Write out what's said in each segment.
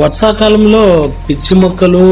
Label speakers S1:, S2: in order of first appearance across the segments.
S1: వర్షాకాలంలో పిచ్చి మొక్కలు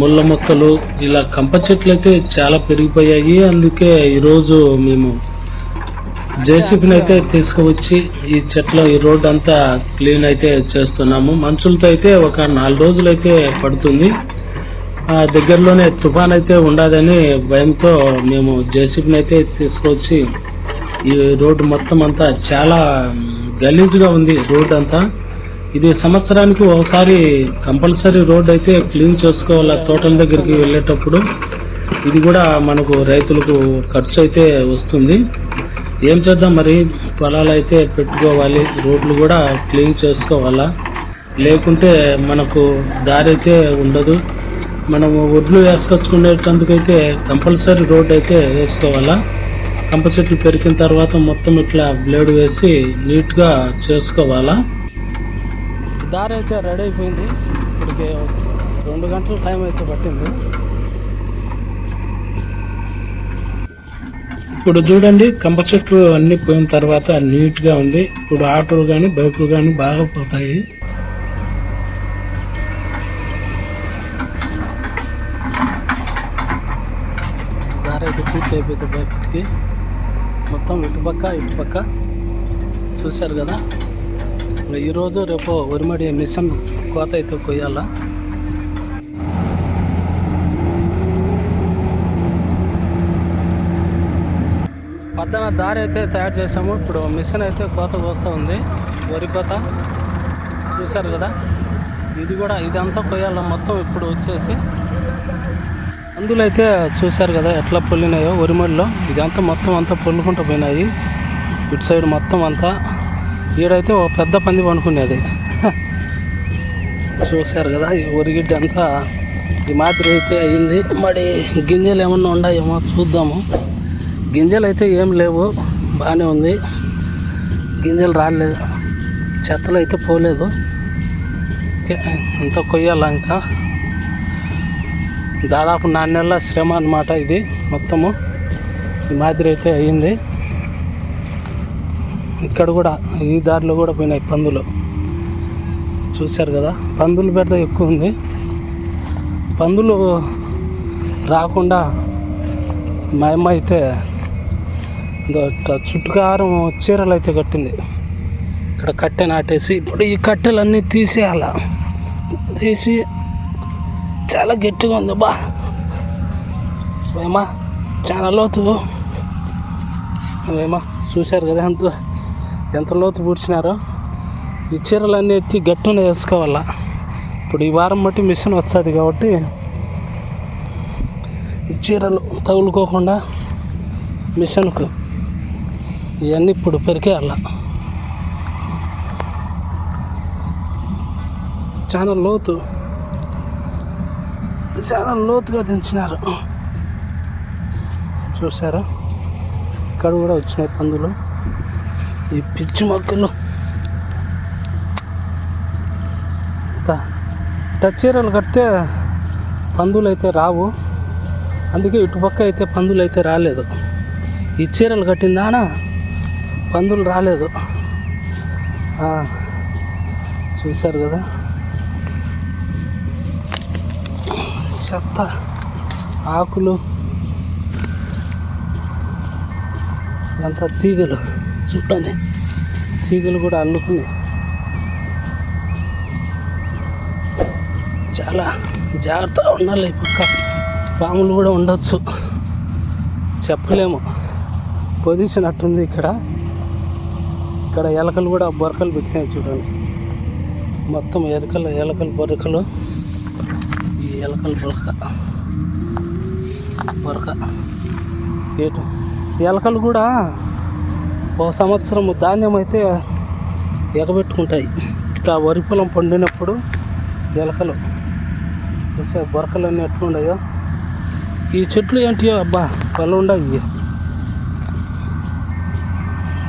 S1: ముళ్ళ మొక్కలు ఇలా కంప చెట్లు అయితే చాలా పెరిగిపోయాయి. అందుకే ఈరోజు మేము జేసీబీని అయితే తీసుకువచ్చి ఈ చెట్ల ఈ రోడ్ అంతా క్లీన్ అయితే చేస్తున్నాము. మనుషులతో అయితే ఒక నాలుగు రోజులు అయితే పడుతుంది. ఆ దగ్గరలోనే తుఫాన్ అయితే ఉండదని భయంతో మేము జేసీబీని అయితే తీసుకొచ్చి ఈ రోడ్డు మొత్తం అంతా చాలా గలీజ్గా ఉంది రోడ్ అంతా. ఇది సంవత్సరానికి ఒకసారి కంపల్సరీ రోడ్ అయితే క్లీన్ చేసుకోవాలి తోటల దగ్గరికి వెళ్ళేటప్పుడు. ఇది కూడా మనకు రైతులకు ఖర్చు అయితే వస్తుంది. ఏం చేద్దాం మరి? పొలాలు అయితే పెట్టుకోవాలి రోడ్లు కూడా క్లీన్ చేసుకోవాలా? లేకుంటే మనకు దారి అయితే ఉండదు. మనము ఒడ్లు వేసుకొచ్చుకునేటందుకైతే కంపల్సరీ రోడ్ అయితే వేసుకోవాలా? కంప చెట్లు పెరిగిన తర్వాత మొత్తం ఇట్లా బ్లేడ్ వేసి నీట్గా చేసుకోవాలా? దారి అయితే రెడీ అయిపోయింది. ఇప్పటికే రెండు గంటల టైం అయితే పట్టింది. ఇప్పుడు చూడండి కంప చెట్లు అన్నీ పోయిన తర్వాత నీట్గా ఉంది. ఇప్పుడు ఆటోలు కానీ బైకులు కానీ బాగా పోతాయి. దారి అయితే పూర్తి అయిపోయింది బయటికి మొత్తం ఇటుపక్క ఇటుపక్క. చూశారు కదా? ఈరోజు రేపు వరిమడి మిషన్ కోత అయితే కొయ్యాలా? పద్దన దారి అయితే తయారు చేసాము ఇప్పుడు మిషన్ అయితే కోత కోస్తూ ఉంది. వరి కోత. చూశారు కదా? ఇది కూడా ఇదంతా కొయ్యాల? మొత్తం ఇప్పుడు వచ్చేసి అందులో అయితే చూశారు కదా ఎట్లా పొల్లినాయో వరిమడిలో ఇదంతా మొత్తం అంతా పొల్లుకుంటూ పోయినాయి. ఇటు సైడ్ మొత్తం అంతా ఈడైతే ఓ పెద్ద పంది పనుకునేది చూశారు కదా ఈ ఒరిగిడ్డ అంతా ఈ మాదిరి అయితే అయింది. మరి గింజలు ఏమన్నా ఉన్నాయేమో చూద్దాము. గింజలు అయితే ఏం లేవు బాగానే ఉంది. గింజలు రాలేదు చెత్తలు అయితే పోలేదు. ఓకే, ఇంత ఇంకా? దాదాపు నాన్నెళ్ళ శ్రమ అన్నమాట ఇది మొత్తము. ఈ మాదిరి అయితే అయ్యింది ఇక్కడ కూడా ఈ దారిలో కూడా పోయినాయి పందులు. చూశారు కదా? పందులు పెద్ద ఎక్కువ ఉంది. పందులు రాకుండా మా అమ్మ అయితే చుట్టుకారం చీరలు అయితే కట్టింది. ఇక్కడ కట్టె నాటేసి ఇప్పుడు ఈ కట్టెలన్నీ తీసేయాల. తీసి చాలా గట్టిగా ఉంది బా. ఏమా? చాలా లోతు ఏమా? చూశారు కదా అంత ఎంత లోతు పూడ్చినారో? ఈ చీరలన్నీ ఎత్తి గట్టున వేసుకోవాలా? ఇప్పుడు ఈ వారం బట్టి మిషన్ వస్తుంది కాబట్టి ఈ చీరలు తగులుకోకుండా మిషన్కు ఇవన్నీ ఇప్పుడు పెరికేయాల చాలా లోతు చాలా లోతుగా దించినారు. చూసారా? ఇక్కడ కూడా వచ్చినాయి పందులు. ఈ పిచ్చి మొక్కలు. టచ్ చీరలు కడితే పందులు అయితే రావు. అందుకే ఇటుపక్క అయితే పందులు అయితే రాలేదు. ఈ చీరలు కట్టిందాన పందులు రాలేదు. చూశారు కదా? చెత్త ఆకులు ఎంత తీగలు. చూడండి. తీగలు కూడా అల్లుకుని చాలా జాగ్రత్తగా ఉండాలి ఈ పక్క. పాములు కూడా ఉండొచ్చు. చెప్పలేము. పొజిషన్ అట్టుంది ఇక్కడ. ఇక్కడ ఎలకలు కూడా బొరకలు పెట్టినాయి చూడండి. మొత్తం ఎలకలు ఎలకలు బొరకలు. ఈ ఎలకలు బొరక. బొరక. ఏటు. ఎలకలు కూడా ఒక సంవత్సరం ధాన్యం అయితే ఎగబెట్టుకుంటాయి. ఇట్లా వరి పొలం పండినప్పుడు ఎలకలు చూసే బొరకలు అన్నీ ఎట్లుండయో ఈ చెట్లు ఏంటియో అబ్బా పళ్ళు ఉండవు ఇవి.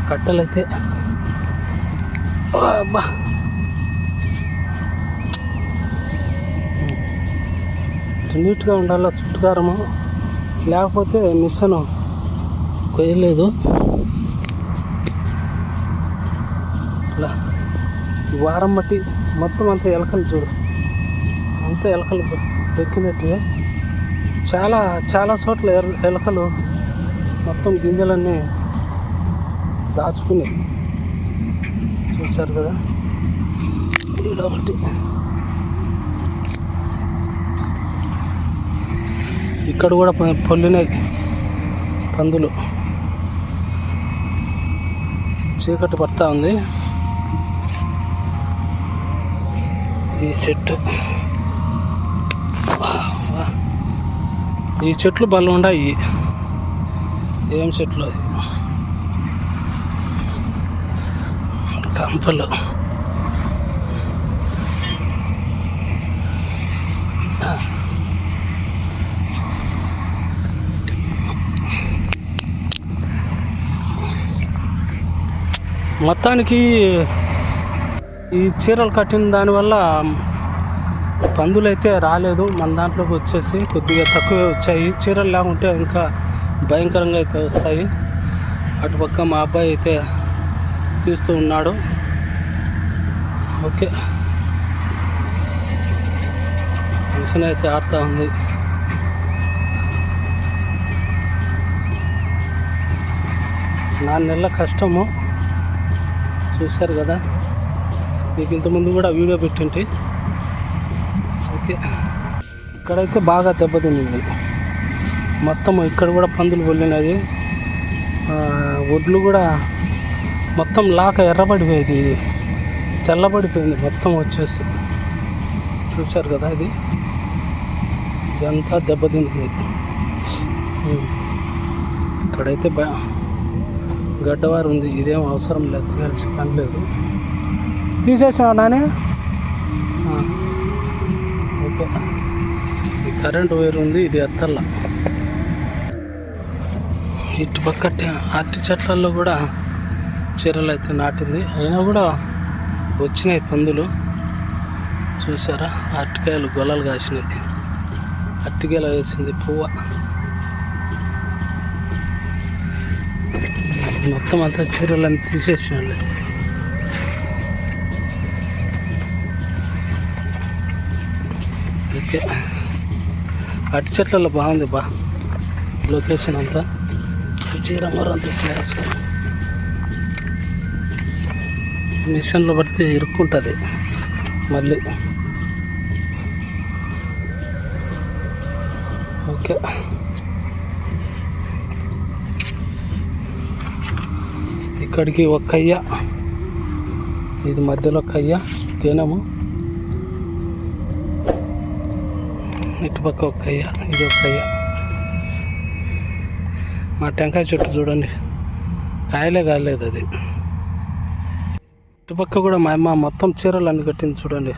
S1: కట్టెలైతే. అబ్బా. నీట్గా ఉండాలి చుట్టుకారము. లేకపోతే మిషన్ కొయ్యలేదు. ఇట్లా ఈ వారం బట్టి మొత్తం అంతా ఎలకలు చూడు. అంతా ఎలకలు ఎక్కినట్టే చాలా చాలా చోట్ల ఎలకలు మొత్తం గింజలన్నీ దాచుకున్నాయి చూశారు కదా. ఒకటి ఇక్కడ కూడా పొల్లినాయి పందులు. చీకటి పడతా ఉంది. ఈ చెట్టు. ఈ చెట్లు బలం ఉన్నాయి ఏం చెట్లు అది? కంపలు. మొత్తానికి ఈ చీరలు కట్టిన దానివల్ల పందులు అయితే రాలేదు. మన దాంట్లోకి వచ్చేసి కొద్దిగా తక్కువే వచ్చాయి. చీరలు లేకుంటే ఇంకా భయంకరంగా అయితే వస్తాయి. అటుపక్క మా అబ్బాయి అయితే తీస్తూ ఉన్నాడు. ఓకే. మిషన్ అయితే ఆడుతూ ఉంది. నాన్న నెలల కష్టము. చూశారు కదా? మీకు ఇంతకుముందు కూడా వీడియో పెట్టింటే. ఓకే. ఇక్కడైతే బాగా దెబ్బతింది మొత్తం ఇక్కడ కూడా పందులు వెళ్ళినది. ఒడ్లు కూడా మొత్తం లాక ఎర్రబడిపోయింది. తెల్లబడిపోయింది. మొత్తం వచ్చేసి చూశారు కదా ఇది? ఇదంతా దెబ్బతింది ఇక్కడైతే బా గడ్డవారు ఉంది. ఇదేం అవసరం లేదు. తీయాల్సిన పని లేదు. తీసేసావా నానే? ఓకే. కరెంట్ వైర్ ఉంది ఇది ఎత్తల్ల. ఇటు పక్క అరటి చెట్లలో కూడా చీరలు అయితే నాటింది. అయినా కూడా వచ్చినాయి పందులు. చూసారా? అరటికాయలు గొల్లలు కాసినాయి. అరటికాయలు వేసింది పువ్వ. మొత్తం అంతా చీరలన్నీ తీసేసిన ఓకే. అటు చెట్లలో బాగుంది బా. లొకేషన్ అంతా. చీర మరంతా ప్లేస్ మిషన్లో పడితే ఇరుక్కుంటుంది. మళ్ళీ. ఓకే. ఇక్కడికి ఒక కయ్య ఇది మధ్యలో కయ్య కేనము. ఇటుపక్క ఒక కయ్య ఇది ఒక కయ్య మా టెంకాయ చెట్టు చూడండి. కాయలే కాలేదు అది. ఇటుపక్క కూడా మా అమ్మ మొత్తం చీరలు అన్ని కట్టింది చూడండి.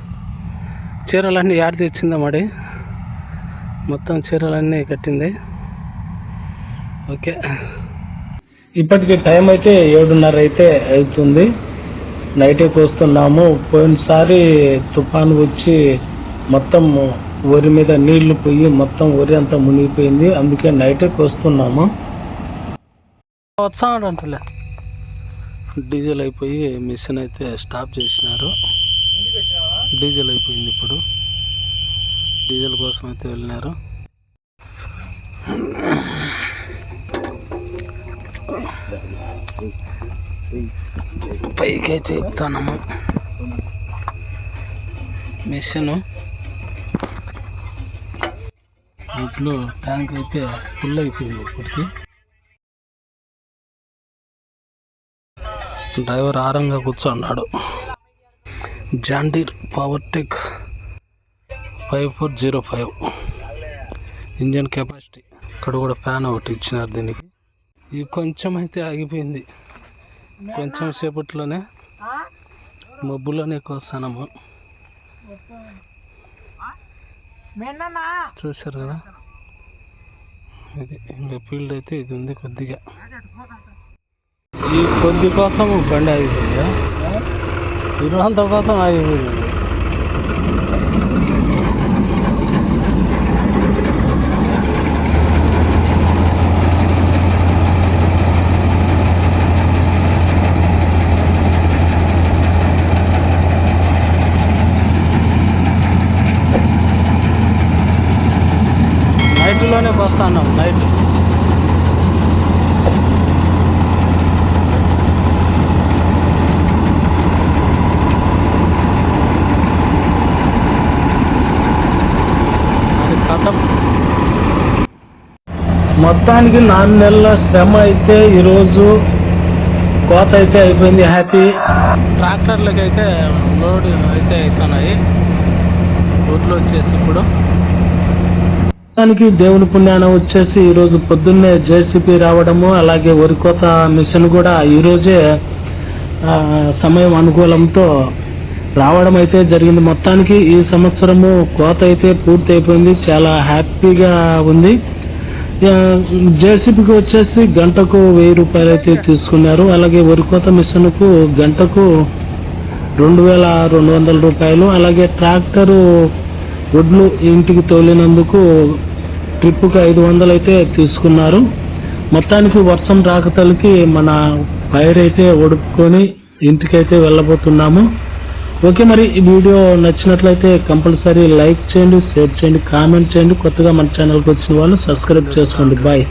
S1: చీరలన్నీ యాడ తెచ్చిందా మడి మొత్తం చీరలన్నీ కట్టింది. ఓకే.
S2: ఇప్పటికి టైం అయితే ఏడున్నర అయితే అవుతుంది. నైటే కోస్తున్నాము పోయినసారి తుఫాను వచ్చి మొత్తం వరి మీద నీళ్ళు పోయి మొత్తం వరి అంతా మునిగిపోయింది. అందుకే నైటే కోస్తున్నాము.
S1: వచ్చాడంటలే డీజిల్ అయిపోయి మిషన్ అయితే స్టాప్ చేసినారు. డీజిల్ అయిపోయింది ఇప్పుడు. డీజిల్ కోసం అయితే వెళ్ళినారు. పైకి అయితే ఎక్కుతానము మిషను ఇంట్లో ట్యాంక్ అయితే ఫుల్ అయిపోయింది ఇప్పటికి. డ్రైవర్ ఆరంగా కూర్చున్నాడు. John Deere power tech five four zero five. Engine capacity ఇక్కడ కూడా ఫ్యాన్ ఒకటి ఇచ్చినారు దీనికి. ఇది కొంచెం అయితే ఆగిపోయింది. కొంచెం సేపట్లోనే మబ్బులోనే కోస్తానము. చూశారు కదా? ఇది ఇంకా ఫీల్డ్ అయితే ఇది ఉంది కొద్దిగా. ఈ కొద్ది కోసం బండి ఆగిపోయిందా? ఇరువంత కోసం ఆగిపోయింది చేస్తున్నాం నైట్ అది కథం
S2: మొత్తానికి నాలుగు నెలల శ్రమ అయితే ఈరోజు కోత అయితే అయిపోయింది హ్యాపీ.
S1: ట్రాక్టర్లకి అయితే లోడ్ అయితే అవుతున్నాయి. ఊర్లో వచ్చేసి ఇప్పుడు.
S2: మొత్తానికి దేవుని పుణ్యాన వచ్చేసి ఈరోజు పొద్దున్నే జేసీపీ రావడము అలాగే వరి కోత మిషన్ కూడా ఈరోజే సమయం అనుకూలంతో రావడం అయితే జరిగింది. మొత్తానికి ఈ సంవత్సరము కోత అయితే పూర్తి అయిపోయింది చాలా హ్యాపీగా ఉంది. జేసీబీకి వచ్చేసి గంటకు వెయ్యి రూపాయలు అయితే తీసుకున్నారు. అలాగే వరి కోత మిషన్కు గంటకు రెండు వేల రెండు వందల రూపాయలు. అలాగే ట్రాక్టరు వడ్లు ఇంటికి తోలినందుకు ట్రిప్పుకి ఐదు వందలు అయితే తీసుకున్నారు. మొత్తానికి వర్షం రాకతలకి మన పైరు అయితే ఒడుపుకొని ఇంటికైతే వెళ్ళబోతున్నాము. ఓకే మరి ఈ వీడియో నచ్చినట్లయితే కంపల్సరీ లైక్ చేయండి షేర్ చేయండి కామెంట్ చేయండి. కొత్తగా మన ఛానల్కి వచ్చిన వాళ్ళు సబ్స్క్రైబ్ చేసుకోండి. బాయ్